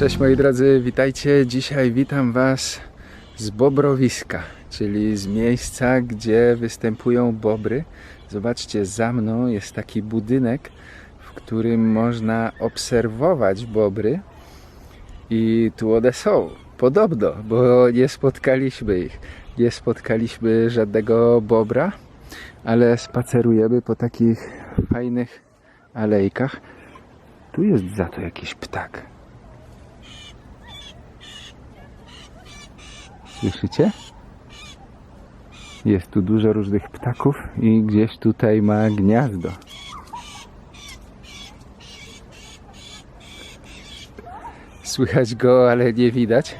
Cześć moi drodzy, witajcie. Dzisiaj witam Was z Bobrowiska, czyli z miejsca, gdzie występują bobry. Zobaczcie, za mną jest taki budynek, w którym można obserwować bobry. I tu one są, podobno, bo nie spotkaliśmy ich. Nie spotkaliśmy żadnego bobra, ale spacerujemy po takich fajnych alejkach. Tu jest za to jakiś ptak. Słyszycie? Jest tu dużo różnych ptaków i gdzieś tutaj ma gniazdo. Słychać go, ale nie widać.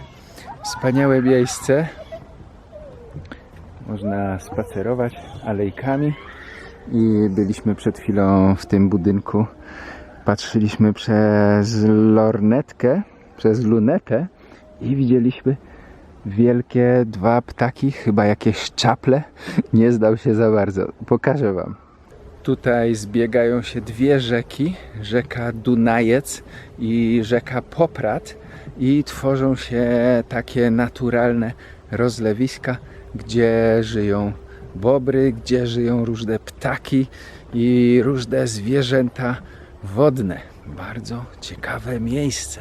Wspaniałe miejsce. Można spacerować alejkami. I byliśmy przed chwilą w tym budynku. Patrzyliśmy przez lornetkę, przez lunetę i widzieliśmy wielkie dwa ptaki, chyba jakieś czaple. Nie zdał się za bardzo. Pokażę Wam. Tutaj zbiegają się dwie rzeki, rzeka Dunajec i rzeka Poprat i tworzą się takie naturalne rozlewiska, gdzie żyją bobry, gdzie żyją różne ptaki i różne zwierzęta wodne. Bardzo ciekawe miejsce.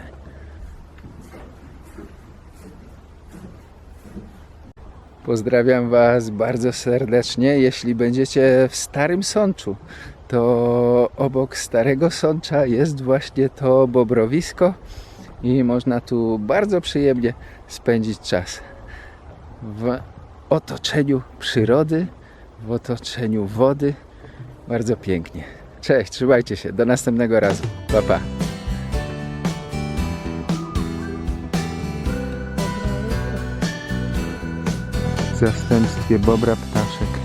Pozdrawiam Was bardzo serdecznie. Jeśli będziecie w Starym Sączu, to obok Starego Sącza jest właśnie to bobrowisko i można tu bardzo przyjemnie spędzić czas w otoczeniu przyrody, w otoczeniu wody. Bardzo pięknie. Cześć, trzymajcie się. Do następnego razu. Pa, pa. W zastępstwie bobra ptaszek.